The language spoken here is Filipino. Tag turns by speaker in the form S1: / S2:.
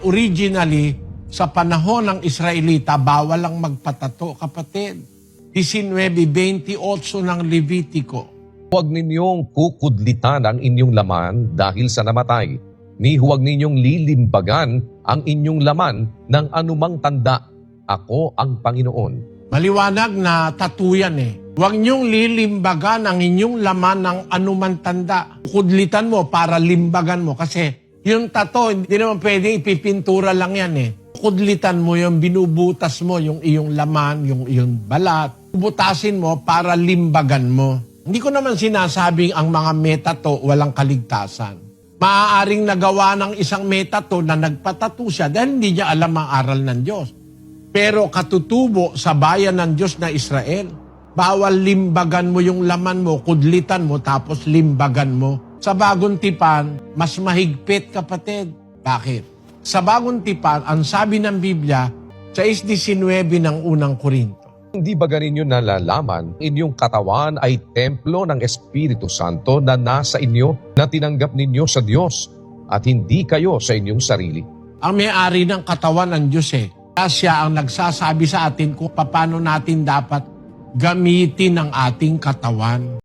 S1: Originally, sa panahon ng Israelita, bawal lang magpatato, kapatid. 19.28 ng Levitico.
S2: Huwag ninyong kukudlitan ang inyong laman dahil sa namatay, ni huwag ninyong lilimbagan ang inyong laman ng anumang tanda. Ako ang Panginoon.
S1: Maliwanag na tattoo yan eh. Huwag niyong lilimbagan ang inyong laman ng anuman tanda. Kudlitan mo para limbagan mo kasi yung tato, hindi naman pwedeng ipipintura lang yan eh. Kudlitan mo yung binubutas mo, yung iyong laman, yung iyong balat. Butasin mo para limbagan mo. Hindi ko naman sinasabing ang mga metato walang kaligtasan. Maaaring nagawa ng isang metato na nagpatato siya dahil hindi niya alam ang aral ng Diyos. Pero katutubo sa bayan ng Diyos na Israel. Bawal limbagan mo yung laman mo, kudlitan mo, tapos limbagan mo. Sa bagong tipan, mas mahigpit kapatid. Bakit? Sa bagong tipan, ang sabi ng Biblia, sa 6.19 ng unang Korinto,
S2: Hindi ba ganin nyo nalalaman, inyong katawan ay templo ng Espiritu Santo na nasa inyo na tinanggap ninyo sa Diyos at hindi kayo sa inyong sarili.
S1: ang may-ari ng katawan ng Diyos eh. Kaya siya ang nagsasabi sa atin kung paano natin dapat gamitin ang ating katawan.